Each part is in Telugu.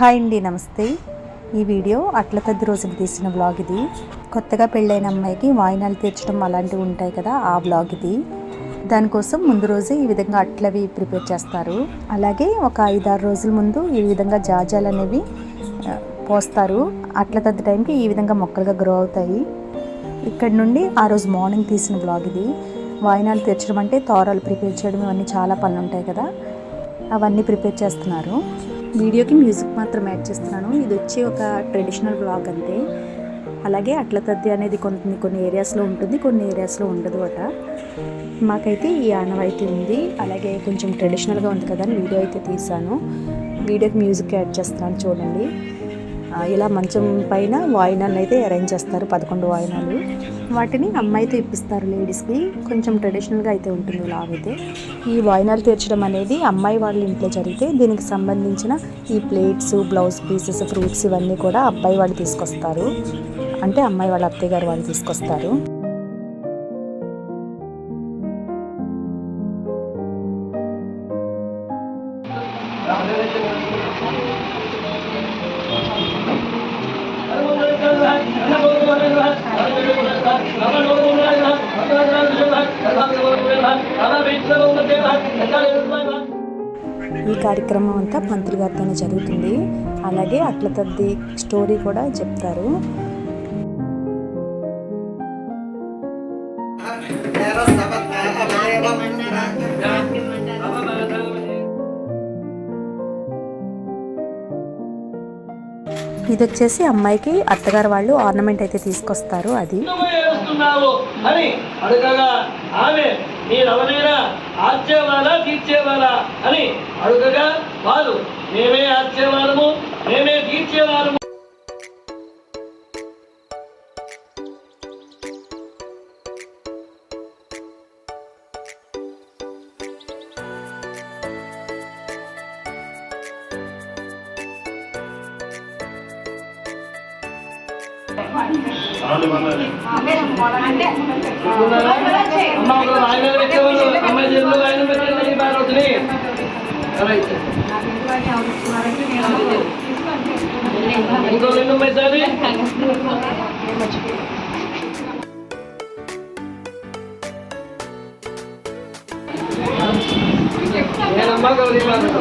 హాయ్ అండి నమస్తే. ఈ వీడియో అట్ల తద్ది రోజులు తీసిన వ్లాగ్ ఇది. కొత్తగా పెళ్ళైన అమ్మాయికి వాయినాలు తీర్చడం అలాంటివి ఉంటాయి కదా ఆ వ్లాగ్ ఇది. దానికోసం ముందు రోజే ఈ విధంగా అట్లవి ప్రిపేర్ చేస్తారు. అలాగే ఒక ఐదారు రోజుల ముందు ఈ విధంగా జాజాలు అనేవి పోస్తారు. అట్ల తద్ది టైంకి ఈ విధంగా మొక్కలుగా గ్రో అవుతాయి. ఇక్కడ నుండి ఆ రోజు మార్నింగ్ తీసిన బ్లాగ్ ఇది. వాయినాలు తీర్చడం అంటే తోరాలు ప్రిపేర్ చేయడం ఇవన్నీ చాలా పనులు ఉంటాయి కదా అవన్నీ ప్రిపేర్ చేస్తున్నారు. వీడియోకి మ్యూజిక్ మాత్రం యాడ్ చేస్తున్నాను. ఇది వచ్చి ఒక ట్రెడిషనల్ బ్లాగ్ అంతే. అలాగే అట్ల తద్ది అనేది కొన్ని కొన్ని ఏరియాస్లో ఉంటుంది కొన్ని ఏరియాస్లో ఉండదు అట. మాకైతే ఈ ఆనవాయితీ ఉంది. అలాగే కొంచెం ట్రెడిషనల్గా ఉంది కదా అని వీడియో అయితే తీసాను వీడియోకి మ్యూజిక్ యాడ్ చేస్తున్నాను చూడండి. ఇలా మంచం పైన వాయినాలు అయితే అరేంజ్ చేస్తారు పదకొండు వాయినాలు. వాటిని అమ్మాయితో ఇప్పిస్తారు లేడీస్కి కొంచెం ట్రెడిషనల్గా అయితే ఉంటుంది లాగైతే. ఈ వాయినాలు తీర్చడం అనేది అమ్మాయి వాళ్ళ ఇంట్లో జరిగితే దీనికి సంబంధించిన ఈ ప్లేట్స్ బ్లౌజ్ పీసెస్ ఫ్రూట్స్ ఇవన్నీ కూడా అబ్బాయి వాళ్ళు తీసుకొస్తారు. అంటే అమ్మాయి వాళ్ళ అత్తయ్య గారు వాళ్ళు తీసుకొస్తారు. ఈ కార్యక్రమం అంతా పంతులు గారితోనే జరుగుతుంది. అలాగే అట్ల తద్ది స్టోరీ కూడా చెప్తారు. ఇది వచ్చేసి అమ్మాయికి అత్తగారు వాళ్ళు ఆర్నమెంట్ అయితే తీసుకొస్తారు అది. ఏడుస్తున్నావు అని అడగగా ఆమె మీరెవరైనా ఆర్చేవారా తీర్చేవారా అని అడుగగా వారు మేమే ఆర్చేవారము మేమే తీర్చేవారము ఇంకో రెండు మెచ్చాలి నేనమ్మా గౌరీ పార్వతి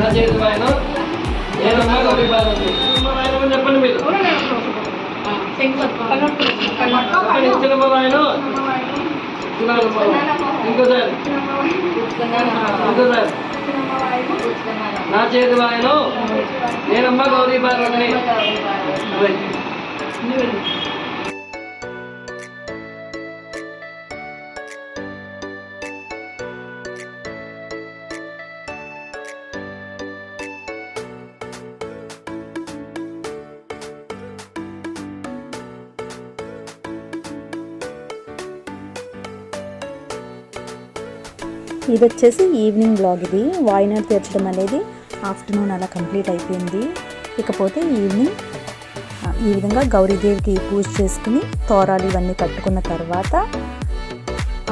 నా చేతి ఆయన అని చెప్పండి మీరు. చిన్నమ్మ ఆయన ఇంకోసారి. ఇంకోసారి. నా చేతి ఆయన నేనమ్మ గౌరీ పార్వతిని. ఇది వచ్చేసి ఈవినింగ్ బ్లాగ్ ఇది. వాయినాలు తీర్చడం అనేది ఆఫ్టర్నూన్ అలా కంప్లీట్ అయిపోయింది. ఇకపోతే ఈవినింగ్ ఈ విధంగా గౌరీదేవికి పూజ చేసుకుని తోరాలు ఇవన్నీ కట్టుకున్న తర్వాత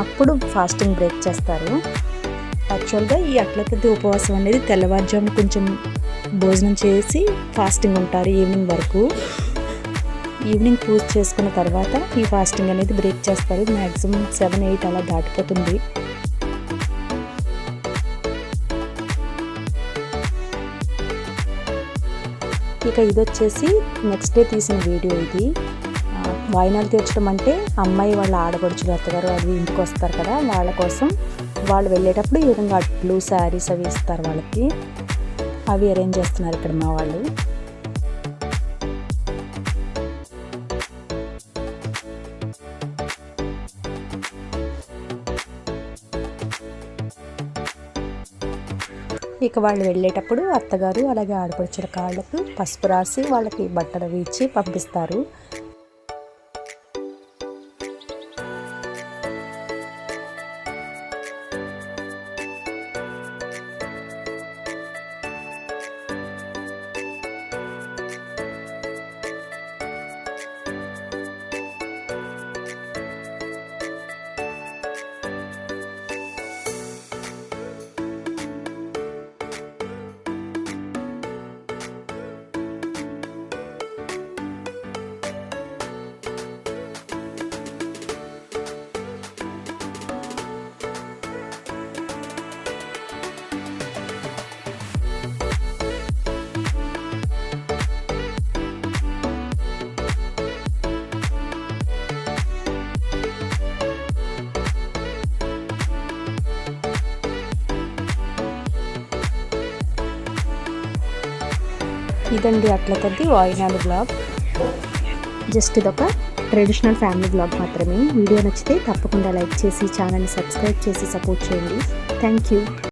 అప్పుడు ఫాస్టింగ్ బ్రేక్ చేస్తారు. యాక్చువల్గా ఈ అట్లతద్ది ఉపవాసం అనేది తెల్లవారుజాము కొంచెం భోజనం చేసి ఫాస్టింగ్ ఉంటారు ఈవినింగ్ వరకు. ఈవినింగ్ పూజ చేసుకున్న తర్వాత ఈ ఫాస్టింగ్ అనేది బ్రేక్ చేస్తారు. మ్యాక్సిమం సెవెన్ ఎయిట్ అలా దాటిపోతుంది. ఇక ఇది వచ్చేసి నెక్స్ట్ డే తీసిన వీడియో ఇది. వాయినాలు తీర్చడం అంటే అమ్మాయి వాళ్ళ ఆడపడుచులు అత్తగారు అది ఇంటికి వస్తారు కదా వాళ్ళ కోసం వాళ్ళు వెళ్ళేటప్పుడు ఈ విధంగా అట్లు శారీస్ అవి ఇస్తారు వాళ్ళకి. అవి అరేంజ్ చేస్తున్నారు ఇక్కడ మా వాళ్ళు. ఇక వాళ్ళు వెళ్ళేటప్పుడు అత్తగారు అలాగే ఆడపడుచుల కాళ్ళకు పసుపు రాసి వాళ్ళకి బట్టలు ఇచ్చి పంపిస్తారు. ఇదండి అట్ల తద్ది వాయినాలు బ్లాగ్. జస్ట్ ఇదొక ట్రెడిషనల్ ఫ్యామిలీ బ్లాగ్ మాత్రమే. వీడియో నచ్చితే తప్పకుండా లైక్ చేసి ఛానల్ని సబ్స్క్రైబ్ చేసి సపోర్ట్ చేయండి. Thank you.